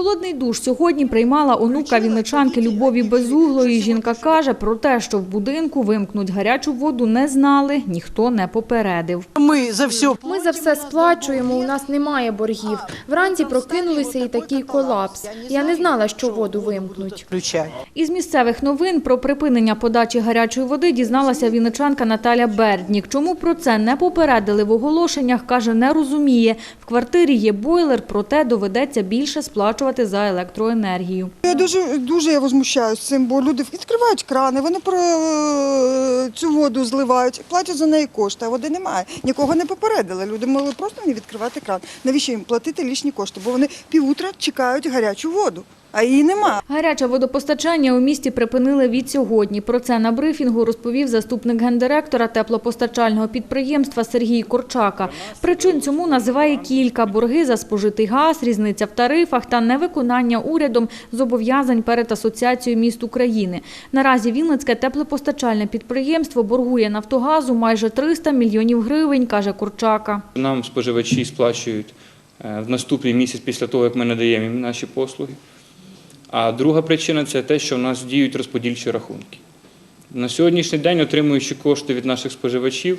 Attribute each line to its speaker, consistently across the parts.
Speaker 1: Холодний душ сьогодні приймала онука вінничанки Любові Безуглої. Жінка каже про те, що в будинку вимкнуть гарячу воду, не знали, ніхто не попередив.
Speaker 2: Ми за все
Speaker 3: Ми за все сплачуємо, у нас немає боргів. Вранці прокинулися і такий колапс. Я не знала, що воду вимкнуть.
Speaker 1: Із місцевих новин про припинення подачі гарячої води дізналася вінничанка Наталя Берднік. Чому про це не попередили в оголошеннях, каже, не розуміє. В квартирі є бойлер, проте доведеться більше сплачувати за електроенергію.
Speaker 4: Я дуже дуже я возмущаюся цим, бо люди відкривають крани, вони про е, цю воду зливають, платять за неї кошти, а води немає. Нікого не попередили. Люди могли просто не відкривати кран. Навіщо їм платити лишні кошти? Бо вони півутра чекають гарячу воду, а її нема.
Speaker 1: Гаряче водопостачання у місті припинили від сьогодні. Про це на брифінгу розповів заступник гендиректора теплопостачального підприємства Сергій Корчака. Причин цьому називає кілька – борги за спожитий газ, різниця в тарифах та невиконання урядом зобов'язань перед Асоціацією міст України. Наразі Вінницьке теплопостачальне підприємство боргує «Нафтогазу» майже 300 мільйонів гривень, каже Корчака.
Speaker 5: Нам споживачі сплачують е, в наступний місяць після того, як ми надаємо їм наші послуги. А друга причина це те, що в нас діють розподільчі рахунки. На сьогоднішній день, отримуючи кошти від наших споживачів,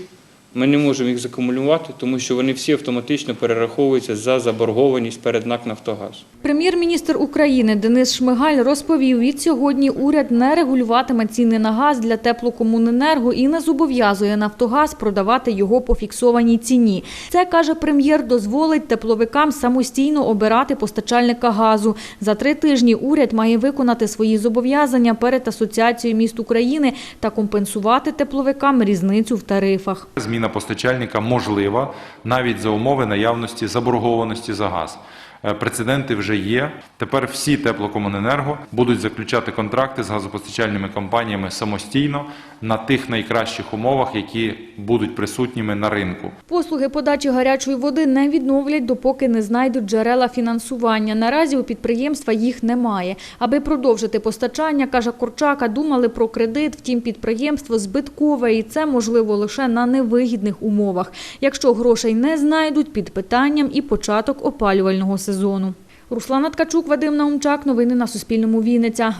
Speaker 5: ми не можемо їх закумулювати, тому що вони всі автоматично перераховуються за заборгованість перед НАК «Нафтогаз».
Speaker 1: Прем'єр-міністр України Денис Шмигаль розповів, від сьогодні уряд не регулюватиме ціни на газ для теплокомуненерго і не зобов'язує «Нафтогаз» продавати його по фіксованій ціні. Це, каже прем'єр, дозволить тепловикам самостійно обирати постачальника газу. За три тижні уряд має виконати свої зобов'язання перед Асоціацією міст України та компенсувати тепловикам різницю в тарифах.
Speaker 6: Зміна постачальника можлива навіть за умови наявності заборгованості за газ. Е, Прецеденти вже є. Тепер всі теплокомуненерго будуть заключати контракти з газопостачальними компаніями самостійно на тих найкращих умовах, які будуть присутніми на ринку.
Speaker 1: Послуги подачі гарячої води не відновлять, допоки не знайдуть джерела фінансування. Наразі у підприємства їх немає. Аби продовжити постачання, каже Корчака, думали про кредит, втім підприємство збиткове і це можливо лише на невигідних умовах. Якщо грошей не знайдуть, під питанням і початок опалювального сезону. Руслана Ткачук, Вадим Наумчак. Новини на Суспільному. Вінниця.